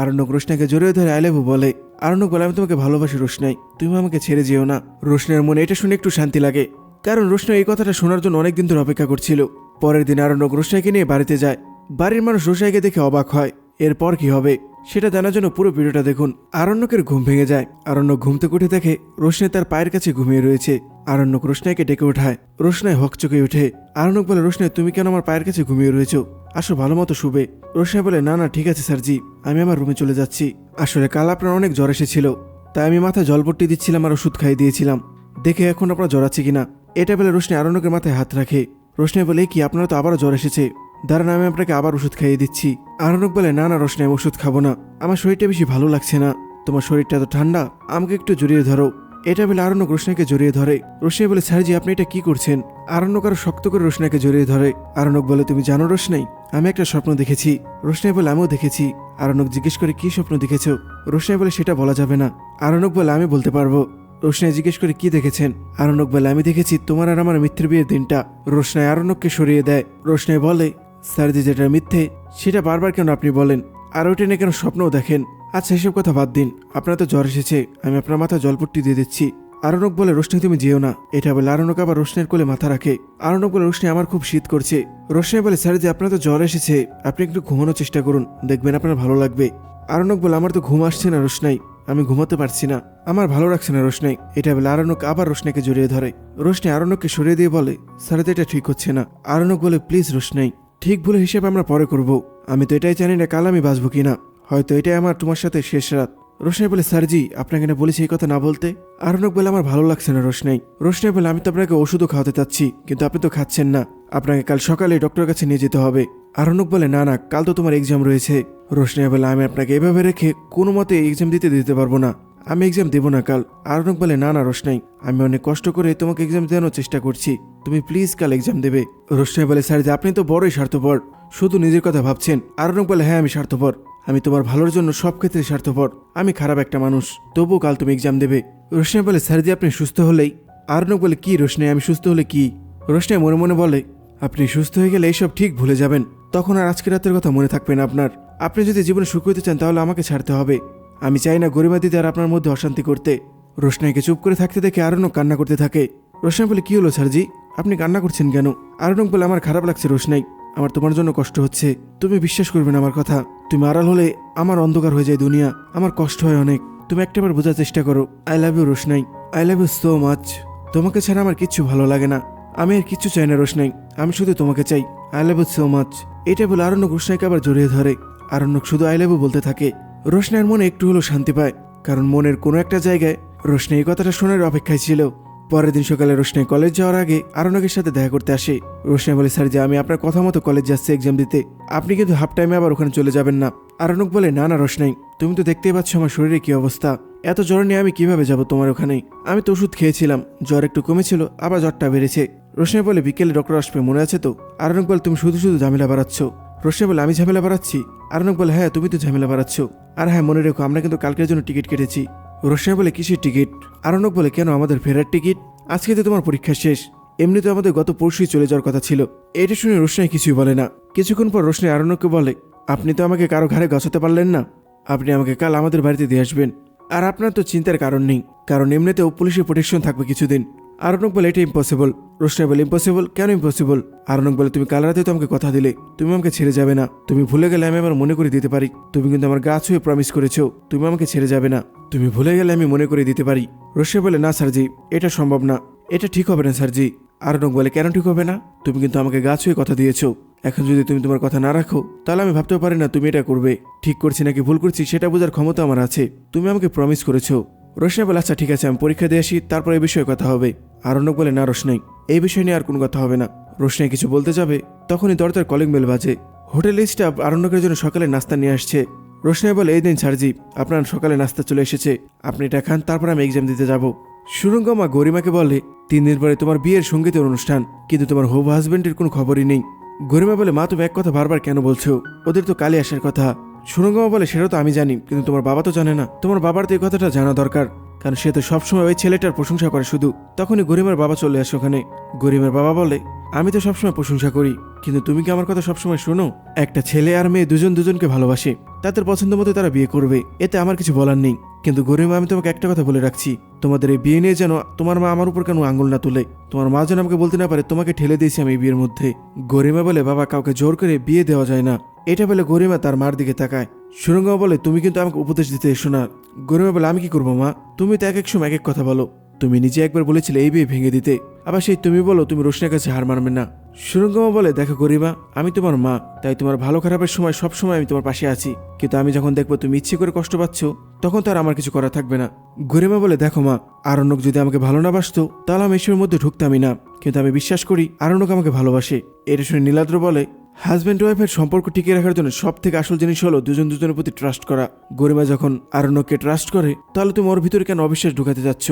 আরণ্যক রোশনাকে জড়িয়ে ধরে আইলেবু বলে আরণ্যক বলে, আমি তোমাকে ভালোবাসি রোশনাই, তুমি আমাকে ছেড়ে যেও না। রোশনের মনে এটা শুনে একটু শান্তি লাগে, কারণ রোশনা এই কথাটা শোনার জন্য অনেকদিন ধরে অপেক্ষা করছিল। পরের দিন আরণ্যক রোশনাইকে নিয়ে বাড়িতে যায়। বাড়ির মানুষ রোশনাইকে দেখে অবাক হয়। এরপর কি হবে? সেটা জানার জন্য পুরো ভিডিওটা দেখুন। আরণ্যকের ঘুম ভেঙে যায়। আরণ্যক ঘুম থেকে উঠে দেখে রোশনাই তার পায়ের কাছে ঘুমিয়ে রয়েছে। আরণ্যক রোশনাইকে ডেকে ওঠায়। রোশনাই হকচকে ওঠে। আরণ্যক বলে, রোশনাই, তুমি কেন আমার পায়ের কাছে ঘুমিয়ে রয়েছো? আসো ভালো মতো শুবে। রোশনাই বলে, না না, ঠিক আছে, স্যারজি, আমি আমার রুমে চলে যাচ্ছি। আসলে কাল আপনার অনেক জ্বর এসেছিল, তাই আমি মাথায় জলপট্টি দিচ্ছিলাম আর ওষুধ খাইয়ে দিয়েছিলাম। দেখে এখন আপনার জ্বর আছে কিনা? এটা বলে রোশনি আরণ্যকের মাথায় হাত রাখে। রোশনি বলে কি আপনার তো আবারও জ্বর এসেছে? দাঁড়ান, আমি আপনাকে আবার ওষুধ খাইয়ে দিচ্ছি। আরণ্যক বলে, না না রোশনি আমি ওষুধ খাব না। আমার শরীরটা বেশি ভালো লাগছে না। তোমার শরীরটা তো ঠান্ডা, আমাকে একটু জড়িয়ে ধরো। এটা বলে আরণ্যক রোশনাকে জড়িয়ে ধরে। রোশনাই বলে স্যারজি আপনি এটা কি করছেন? আরণ্যক আরও শক্ত করে রোশনাকে জড়িয়ে ধরে। আরণ্যক বলে, তুমি জানো রোশনাই, আমি একটা স্বপ্ন দেখেছি। রোশনাই বলে, আমিও দেখেছি। আরণ্যক জিজ্ঞেস করে, কি স্বপ্ন দেখেছ? রোশনাই বলে, সেটা বলা যাবে না। আরণ্যক বলে, আমি বলতে পারব। রোশনাই জিজ্ঞেস করে, কি দেখেছেন? আরণ্যক বলে, আমি দেখেছি তোমার আর আমার মিত্রের বিয়ের দিনটা। রোশনাই আরণ্যককে সরিয়ে দেয়। রোশনাই বলে স্যারজি যেটা মিথ্যে, সেটা বারবার কেন আপনি বলেন? আর ওইটা নিয়ে কেন স্বপ্নও দেখেন? আচ্ছা এসব কথা বাদ দিন। আপনার তো জ্বর এসেছে, আমি আপনার মাথা জলপট্টি দিয়ে দিচ্ছি। আরণক বলে, রোশনি, তুমি যেও না। এটা বলে আরণক আবার রোশনের কোলে মাথা রাখে। আরণক বলে, রোশনি, আমার খুব শীত করছে। রোশনি বলে, স্যার যে আপনার তো জ্বর এসেছে, আপনি একটু ঘুমানোর চেষ্টা করুন। দেখবেন আপনার ভালো লাগবে। আরণক বলে, আমার তো ঘুম আসছে না রোশনাই, আমি ঘুমাতে পারছি না। আমার ভালো লাগছে না রোশনাই। এটা বলে আরণক আবার রোশনাকে জড়িয়ে ধরে। রোশনি আরণককে সরিয়ে দিয়ে বলে, স্যার, এটা ঠিক হচ্ছে না। আরণক বলে, প্লিজ রোশনাই, ঠিক বলে হিসেবে আমরা পরে করব। আমি তো এটাই জানি না কাল আমি বাঁচবো কিনা। হয়তো এটাই আমার তোমার সাথে শেষ রাত। রোশনাই বলে স্যারজি আপনাকে না বলেছি এই কথা না বলতে? আরণক বলে, আমার ভালো লাগছে না রোশনাই। রোশনাই বলে, আমি তো আপনাকে ওষুধও খাওয়াতে চাচ্ছি, কিন্তু আপনি তো খাচ্ছেন না। আপনাকে কাল সকালে ডক্টরের কাছে নিয়ে যেতে হবে। আরণক বলে, না না, কাল তো তোমার এক্সাম রয়েছে। রোশনাই বলে, আমি আপনাকে এভাবে রেখে কোনো মতে এক্সাম দিতে দিতে পারব না। আমি এক্সাম দেবো না কাল। আরণক বলে, না না, রোশনাই, আমি অনেক কষ্ট করে তোমাকে এক্সাম দেওয়ানোর চেষ্টা করছি। তুমি প্লিজ কাল এক্সাম দেবে। রোশনাই বলে, স্যার যে আপনি তো বড়ই স্বার্থপর। শুধু নিজের কথা ভাবছেন। আরণক বলে হ্যাঁ আমি স্বার্থপর। আমি তোমার ভালোর জন্য সব ক্ষেত্রে স্বার্থপর। আমি খারাপ একটা মানুষ, তবুও কাল তুমি এক্সাম দেবে। রোশনাই বলে, স্যার যে আপনি সুস্থ হলেই। আরণক বলে, কি রোশনাই, আমি সুস্থ হলে কি? রোশনাই মনে মনে বলে, আপনি সুস্থ হয়ে গেলে এইসব ঠিক ভুলে যাবেন। তখন আর আজকের রাতের কথা মনে থাকবে না আপনার। আপনি যদি জীবনে সুখ হতে চান, তাহলে আমাকে ছাড়তে হবে। আমি চাই না গরিমা দিদি আর আপনার মধ্যে অশান্তি করতে। রোশনাইকে চুপ করে থাকতে দেখে আরণক কান্না করতে থাকে। রোশনাই বলে, কি হলো স্যারজি আপনি কান্না করছেন কেন? আরণক বলে, আমার খারাপ লাগছে রোশনাই। আমার তোমার জন্য কষ্ট হচ্ছে। তুমি বিশ্বাস করবে না আমার কথা। তুমি আড়াল হলে আমার অন্ধকার হয়ে যায় দুনিয়া। আমার কষ্ট হয় অনেক। তুমি একটাবার বোঝার চেষ্টা করো। I love you Roshnai. I love you so much তোমাকে ছাড়া আমার কিচ্ছু ভালো লাগে না। আমি আর কিচ্ছু চাই না, রোশনাই। আমি শুধু তোমাকে চাই। I love you so much এটা বলে আরণ্যক রোশনাইকে আবার জড়িয়ে ধরে। আরণ্যক শুধু আই লাভ ইউ বলতে থাকে। রোশনাইয়ের মনে একটু হলেও শান্তি পায়। কারণ মনের কোনো একটা জায়গায় রোশনাই এই কথাটা শোনার অপেক্ষায় ছিল। পরের দিন সকালে রোশনাই কলেজ যাওয়ার আগে আরণকের সাথে দেখা করতে আসে। রোশনাই বলে, স্যার যে আমি আপনার কথা মতো কলেজ যাচ্ছি এক্সাম দিতে। আপনি কিন্তু হাফ টাইমে আবার ওখানে চলে যাবেন না। আরণক বলে, না না, রোশনাই, তুমি তো দেখতেই পাচ্ছ আমার শরীরে কি অবস্থা। এত জ্বর নিয়ে আমি কীভাবে যাব তোমার ওখানে? আমি তো ওষুধ খেয়েছিলাম, জ্বর একটু কমেছিল, আবার জ্বরটা বেড়েছে। রোশনাই বলে, বিকেলে ডক্টর আসবে, মনে আছে তো? আরণক বলে, তুমি শুধু শুধু ঝামেলা বাড়াচ্ছ। রোশনাই বলে, আমি ঝামেলা বাড়াচ্ছি? আরণক বলে হ্যাঁ তুমি তো ঝামেলা বাড়াচ্ছ। আর হ্যাঁ মনে রেখো, আমরা কিন্তু কালকের জন্য টিকিট কেটেছি। রোশনাই বলে, কিসের টিকিট? আরণক বলে, কেন আমাদের ফেরার টিকিট? আজকে তো তোমার পরীক্ষা শেষ। এমনিতে আমাদের গত পরশুই চলে যাওয়ার কথা ছিল। এটা শুনে রোশনাই কিছুই বলে না। কিছুক্ষণ পর রোশনাই আরণ্যককে বলে, আপনি তো আমাকে কারও ঘরে গছাতে পারলেন না। আপনি আমাকে কাল আমাদের বাড়িতে দিয়ে আসবেন। আর আপনার তো চিন্তার কারণ নেই। কারণ এমনিতেও পুলিশের প্রোটেকশন থাকবে কিছুদিন। আরণক বলে, এটা ইম্পসিবল রোশনাই বলে ইম্পসিবল কেন ইম্পসিবল আরণক বলে, তুমি কাল রাতে তো আমাকে কথা দিলে। তুমি আমাকে ছেড়ে যাবে না। তুমি ভুলে গেলে আমি আমার মনে করে দিতে পারি। তুমি কিন্তু আমার গাছ হয়ে প্রমিস করেছ। তুমি আমাকে ছেড়ে যাবে না। তুমি ভুলে গেলে আমি মনে করে দিতে পারি। রোশনাই বলে, না, স্যারজি, এটা সম্ভব না। এটা ঠিক হবে না, স্যারজি। আরণক বলে, কেন ঠিক হবে না? তুমি কিন্তু আমাকে গাছ হয়ে কথা দিয়েছ। এখন যদি তুমি তোমার কথা না রাখো, তাহলে আমি ভাবতেও পারি না তুমি এটা করবে। ঠিক করছি নাকি ভুল করছি, সেটা বোঝার ক্ষমতা আমার আছে। তুমি আমাকে প্রমিস করেছ। রোশনাই বলে আচ্ছা ঠিক আছে, আমি পরীক্ষা দিয়ে আসি, তারপর এই বিষয়ে কথা হবে। আরণ্যক বলে, না, রোশনাই, এই বিষয় নিয়ে আর কোনো কথা হবে না। রোশনাই কিছু বলতে যাবে, তখনই দরজার কলিং বেল বাজে। হোটেল স্টাফ আরণ্যকের জন্য সকালে নাস্তা নিয়ে আসছে। রোশনাই বলে, এই দিন ছাড়জি আপনার সকালে নাস্তা চলে এসেছে। আপনি এটা খান, তারপর আমি এক্সাম দিতে যাব। সুরঙ্গমা গরিমাকে বলে, তিন দিন পরে তোমার বিয়ের সঙ্গীতের অনুষ্ঠান, কিন্তু তোমার হবু হাজবেন্ডের কোনো খবরই নেই। গরিমা বলে, মা, তুমি এক কথা বারবার কেন বলছো? ওদের তো কালে আসার কথা। সুরঙ্গমা বলে, সেটা তো আমি জানি, কিন্তু তোমার বাবা তো জানে না। তোমার বাবার তো এই কথাটা জানা দরকার। কারণ সে তো সবসময় ওই ছেলেটার প্রশংসা করে শুধু। তখনই গরিমের বাবা চলে আসে ওখানে। গরিমের বাবা বলে, আমি তো সবসময় প্রশংসা করি, কিন্তু তুমি কি আমার কথা সবসময় শোনো? একটা ছেলে আর মেয়ে দুজন দুজনকে ভালোবাসে। তাদের পছন্দ মতো তারা বিয়ে করবে, এতে আমার কিছু বলার নেই। কিন্তু গরিমা, আমি তোমাকে একটা কথা বলে রাখছি। তোমাদের এই বিয়ে নিয়ে যেন তোমার মা আমার উপর কেন আঙুল না তুলে? তোমার মা যেন আমাকে বলতে না পারে, তোমাকে ঠেলে দিয়েছি আমি এই বিয়ের মধ্যে। গরিমা বলে, বাবা, কাউকে জোর করে বিয়ে দেওয়া যায় না। এটা বলে গরিমা তার মার দিকে তাকায়। সুরঙ্গা বলে, তুমি কিন্তু আমাকে উপদেশ দিতে এসো না। গরিমা বলে আমি কি করব, মা? তুমি তো এক এক সময় এক এক কথা বলো। তুমি নিজে একবার বলেছিলে এই বিয়ে ভেঙে দিতে। আবার সেই তুমি বলো, তুমি রোশনের কাছে হার মানবে না। সুরঙ্গমা বলে, দেখো গরিমা, আমি তোমার মা, তাই তোমার ভালো খারাপের সময় সব সময় আমি তোমার পাশে আছি। কিন্তু আমি যখন দেখব তুমি ইচ্ছে করে কষ্ট পাচ্ছ, তখন তো আর আমার কিছু করা থাকবে না। গরিমা বলে, দেখো মা, আরণ্যক যদি আমাকে ভালো না বাসতো, তাহলে আমি এসবের মধ্যে ঢুকতামই না। কিন্তু আমি বিশ্বাস করি, আরণ্যক আমাকে ভালোবাসে। এটা শুনে নীলাদ্র বলে হাজব্যান্ড ওয়াইফের সম্পর্ক টিকিয়ে রাখার জন্য সব থেকে আসল জিনিস হলো দুজন দুজনের প্রতি ট্রাস্ট করা। গরিমা যখন আরণ্যককে ট্রাস্ট করে, তাহলে তুমি ওর ভিতরে কেন অবিশ্বাস ঢুকাতে যাচ্ছ?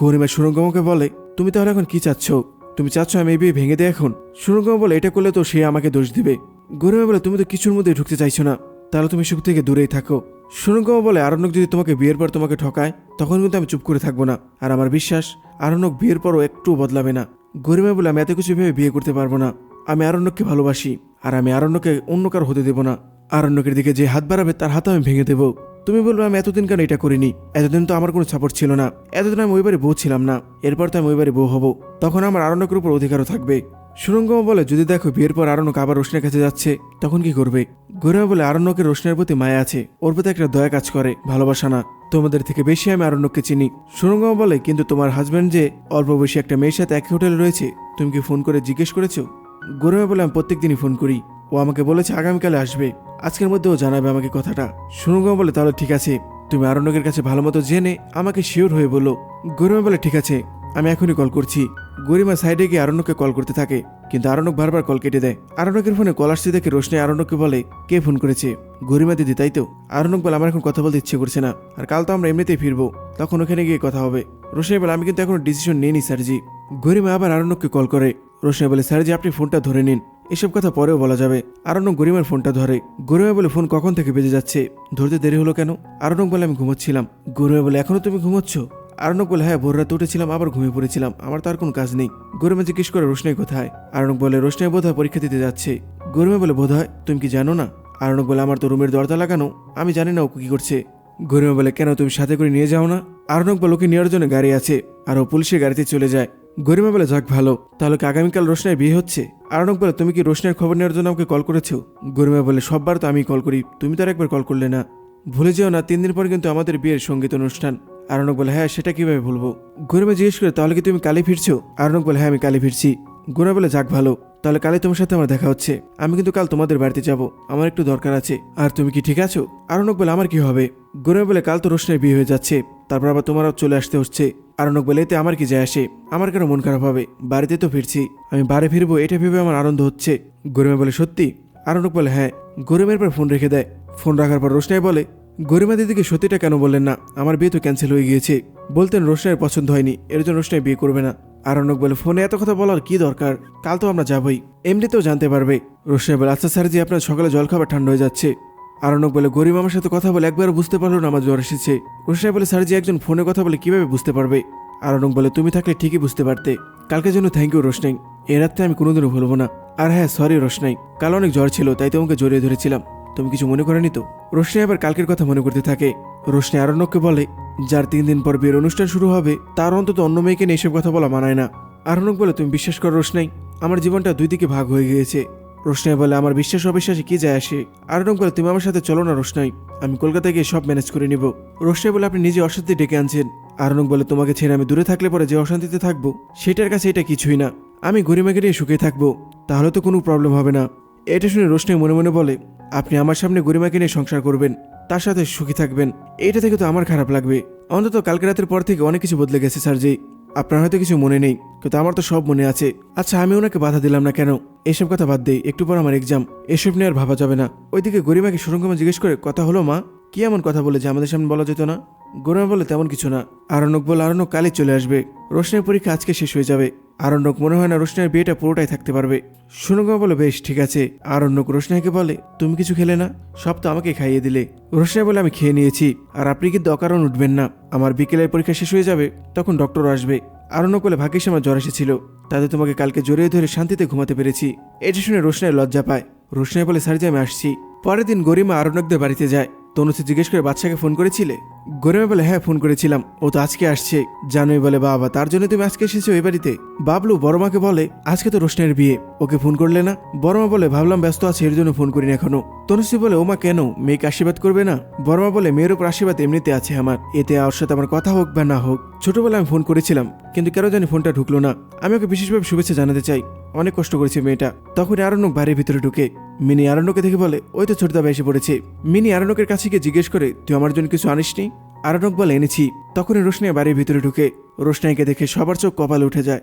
গরিমা সুরঙ্গমকে বলে, তুমি তাহলে এখন কি চাচ্ছ? তুমি চাচ্ছ আমি এই বিয়ে ভেঙে দেয় এখন? সুরঙ্গম বলে, এটা করলে তো সে আমাকে দোষ দিবে। গরিমা বলে, তুমি তো কিছুর মধ্যে ঢুকতে চাইছো না। তাহলে তুমি সুখ থেকে দূরেই থাকো। সুরঙ্গম বলে, আরণ্যক যদি তোমাকে বিয়ের পর তোমাকে ঠকায়, তখন কিন্তু আমি চুপ করে থাকব না। আর আমার বিশ্বাস, আরণ্যক বিয়ের পরও একটু বদলাবে না। গরিমা বলে, আমি এত কিছু ভেবে বিয়ে করতে পারব না। আমি আরণ্যককে ভালোবাসি, আর আমি আরণ্যকে অন্য কারও হতে দেবো না। আরণ্যকের দিকে যে হাত বাড়াবে, তার হাত আমি ভেঙে দেবো। তুমি বলবে, আমি এতদিন কেন এটা করিনি? এতদিন তো আমার কোনো সাপোর্ট ছিল না। এতদিন আমি ওই বাড়ি বউ ছিলাম না। এরপর তো আমি ওই বাড়ি বউ হব। তখন আমার আরণ্যকের উপর অধিকারও থাকবে। সুরঙ্গম বলে, যদি দেখো বিয়ের পর আরণ্যক আবার রোশনের কাছে যাচ্ছে, তখন কি করবে? গরিমা বলে, আরণ্যকের রোশনের প্রতি মায়া আছে। ওর প্রতি একটা দয়া কাজ করে, ভালোবাসা না। তোমাদের থেকে বেশি আমি আরণ্যককে চিনি। সুরঙ্গম বলে, কিন্তু তোমার হাজব্যান্ড যে অল্প বয়সী একটা মেয়ের সাথে একই হোটেলে রয়েছে, তুমি কি ফোন করে জিজ্ঞেস করেছ? গরিমা বলে আমি প্রত্যেক দিনই ফোন করি। ও আমাকে বলেছে আগামীকালে আসবে। আজকের মধ্যে ও জানাবে আমাকে কথাটা। সুরঙ্গম বলে, তাহলে ঠিক আছে। তুমি আরণ্যকের কাছে ভালো মতো জেনে আমাকে শিওর হয়ে বলো। গরিমা বলে, ঠিক আছে। আমি এখনই কল করছি। গরিমা সাইডে গিয়ে আরণ্যককে কল করতে থাকে। কিন্তু আরণ্যক বারবার কল কেটে দেয়। আরণ্যকের ফোনে কল আসতে দেখে রোশনি আরণ্যককে বলে, কে ফোন করেছে? গরিমা দিদি, তাই তো? আরণ্যক বলে, আমার এখন কথা বলতে ইচ্ছে করছে না। আর কাল তো আমরা এমনিতেই ফিরবো। তখন ওখানে গিয়ে কথা হবে। রোশনি বলে, আমি কিন্তু এখনও ডিসিশন নিইনি, স্যারজি। গরিমা আবার আরণ্যককে কল করে রোশনি বলে, স্যার যে আপনি ফোনটা ধরে নিন। এসব কথা পরেও বলা যাবে। আরণ্যক গরিমার ফোনটা ধরে। গরিমা বলে, ফোন কখন থেকে বেজে যাচ্ছে? ধরতে দেরি হলো কেন? আরণ্যক বলে, আমি ঘুমোচ্ছিলাম। গরিমা বলে, এখনও তুমি ঘুমোচ্ছ? আরণক বলে হ্যাঁ ভোর রাতে উঠেছিলাম, আবার ঘুমিয়ে পড়েছিলাম। আমার তো আর কোনো কাজ নেই। গরিমা জিজ্ঞেস করে রোশনাই কোথায়? আরণক বলে রোশনাই বোধ হয় পরীক্ষা দিতে যাচ্ছে। গরিমা বলে বোধ হয় তুমি কি জানো না? আরণক বলে, আমার তো রুমের দরজা লাগানো। আমি জানি না ও কি করছে। গরিমা বলে, কেন, তুমি সাথে করে নিয়ে যাও না? আরণক বলে, ওকে নেওয়ার জন্য গাড়ি আছে। আর ও পুলিশের গাড়িতে চলে যায়। গরিমা বলে, যাক, ভালো। তাহলে কি আগামীকাল রোশনের বিয়ে হচ্ছে? আরণক বলে, তুমি কি রোশনের খবর নেওয়ার জন্য আমাকে কল করেছ? গরিমা বলে, সববার তো আমি কল করি। তুমি তো আর একবার কল করলে না। ভুলে যেও না, তিন দিন পর কিন্তু আমাদের বিয়ের সংগীত অনুষ্ঠান। আরণক বলে হ্যাঁ সেটা কীভাবে ভুলবো? গরিমা জিজ্ঞেস করে, তাহলে কি তুমি কালে ফিরছো? আরণক বলে হ্যাঁ আমি কালে ফিরছি। গোরা বলে, যাক, ভালো। তাহলে কালে তোমার সাথে আমার দেখা হচ্ছে। আমি কিন্তু কাল তোমাদের বাড়িতে যাব। আমার একটু দরকার আছে। আর তুমি কি ঠিক আছো? আরণক বলে, আমার কি হবে? গোরা বলে, কাল তো রোশনের বিয়ে হয়ে যাচ্ছে। তারপর আবার তোমারও চলে আসতে হচ্ছে। আরণক বলে এতে আমার কি যায় আসে? আমার কেন মন খারাপ হবে? বাড়িতে তো ফিরছি। আমি বাড়ি ফিরবো, এটা ভেবে আমার আনন্দ হচ্ছে। গরিমা বলে, সত্যি? আরণক বলে হ্যাঁ। গরিমের পর ফোন রেখে দেয়। ফোন রাখার পর রোশনাই বলে, গরিমা দিদিকে সত্যিটা কেন বললেন না? আমার বিয়ে তো ক্যান্সেল হয়ে গিয়েছে। বলতেন রোশনাইয়ের পছন্দ হয়নি। এর জন্য রোশনাই বিয়ে করবে না। আরণ্যক বলে, ফোনে এত কথা বলার কি দরকার? কাল তো আমরা যাবই। এমনিতেও জানতে পারবে। রোশনাই বলে আচ্ছা স্যার জি, আপনার সকালে জলখাবার ঠান্ডা হয়ে যাচ্ছে। আরণ্যক বলে, গরিব আমার সাথে কথা বলে একবারও বুঝতে পারল না, আমার জ্বর এসেছে। রোশনাই বলে স্যার যে একজন ফোনে কথা বলে কীভাবে বুঝতে পারবে? আরণ্যক বলে, তুমি থাকলে ঠিকই বুঝতে পারতে। কালকে জন্য থ্যাংক ইউ রোশনাই। এ রাত্রে আমি কোনোদিনও ভুলবো না। আর হ্যাঁ সরি রোশনাই। কাল অনেক জ্বর ছিল, তাই তোমাকে জড়িয়ে ধরেছিলাম। তুমি কিছু মনে করেনি তো? রোশনি আবার কালকের কথা মনে করতে থাকে। রোশনি আরণ্যককে বলে, যার তিন দিন পর বিয়ের অনুষ্ঠান শুরু হবে, তার অন্তত অন্য মেয়েকে নিয়ে এসব কথা বলা মানায় না। আরণ্যক বলে, তুমি বিশ্বাস করো রোশনাই, আমার জীবনটা দুই দিকে ভাগ হয়ে গিয়েছে। রোশনাই বলে, আমার বিশ্বাস অবিশ্বাসে কি যায় আসে? আরণ্যক বলে তুমি আমার সাথে চলো না রোশনাই। আমি কলকাতায় গিয়ে সব ম্যানেজ করে নিব। রোশনাই বলে, আপনি নিজে অশান্তি ডেকে আনছেন। আরণ্যক বলে, তোমাকে ছেড়ে আমি দূরে থাকলে পরে যে অশান্তিতে থাকব, সেটার কাছে এটা কিছুই না। আমি গরিমাকে নিয়ে সুখে থাকব, তাহলে তো কোনো প্রবলেম হবে না। এটা শুনে রোশনাই মনে মনে বলে, আপনি আমার সামনে গরিমাকে নিয়ে সংসার করবেন, তার সাথে সুখী থাকবেন। এটা থেকে তো আমার খারাপ লাগবে। অন্তত কালকে রাতের পর থেকে অনেক কিছু বদলে গেছে, স্যার জি। আপনার হয়তো কিছু মনে নেই, কিন্তু আমার তো সব মনে আছে। আচ্ছা আমি ওনাকে বাধা দিলাম না কেন? এসব কথা বাদ দেই একটু পর আমার এক্সাম এসব নিয়ে আর ভাবা যাবে না। ওইদিকে গরিমাকে সুরঙ্গমা জিজ্ঞেস করে, কথা হলো মা? কি এমন কথা বলে যে আমাদের সামনে বলা যেত না? গরিমা বলে, তেমন কিছু না। আরণক বলে আরণক কালে চলে আসবে। রোশনের পরীক্ষা আজকে শেষ হয়ে যাবে। আরণ্যক মনে হয় না রোশনের বিয়েটা পুরোটাই থাকতে পারবে। সুনগা বলে, বেশ, ঠিক আছে। আরণ্যক রোশনাইকে বলে, তুমি কিছু খেলে না? সব তো আমাকে খাইয়ে দিলে। রোশনাই বলে, আমি খেয়ে নিয়েছি, আর আপনি কিন্তু অকারণ উঠবেন না। আমার বিকেলের পরীক্ষা শেষ হয়ে যাবে, তখন ডক্টর আসবে। আরণ্যক বলে ভাগ্যিস আমার জ্বর এসেছিল, তাতে তোমাকে কালকে জড়িয়ে ধরে শান্তিতে ঘুমাতে পেরেছি। এটা শুনে রোশনাই লজ্জা পায়। রোশনাই বলে স্যার যে আমি আসছি। পরের দিন গরিমা আরণ্যকদের বাড়িতে যায়। তনুশ্রী জিজ্ঞেস করে বাচ্চাকে ফোন করেছিলে? গরিমা বলে হ্যাঁ ফোন করেছিলাম। ও তো আজকে আসছে। জানোই বলে, বাবা, তার জন্য তুমি আজকে এসেছ এই বাড়িতে। বাবলু বড়মাকে বলে, আজকে তো রোশনের বিয়ে। ওকে ফোন করলে না? বড়মা বলে, ভাবলাম ব্যস্ত আছে, এর জন্য ফোন করিনি এখনও। তনুশ্রী বলে, ওমা, কেন? মেয়েকে আশীর্বাদ করবে না? বড়মা বলে, মেয়ের উপর আশীর্বাদ এমনিতে আছে আমার। এতে ওর সাথে আমার কথা হোক বা না হোক, ছোটবেলায় আমি ফোন করেছিলাম। কিন্তু কেন জানি ফোনটা ঢুকলো না। আমি ওকে বিশেষভাবে শুভেচ্ছা জানাতে চাই। অনেক কষ্ট করেছে মেয়েটা। তখন আরণ্যক বাড়ির ভিতরে ঢুকে মিনি আরণ্যকে দেখে বলে, ওই তো ছোটদা এসে পড়েছে। মিনি আরণ্যকের কাছে গিয়ে জিজ্ঞেস করে, তুই আমার জন্য কিছু আনিসনি? আরণ্যক বলে, এনেছি। তখনই রোশনিয়া বাড়ির ভিতরে ঢুকে রোশনাইকে দেখে সবার চোখ কপালে উঠে যায়।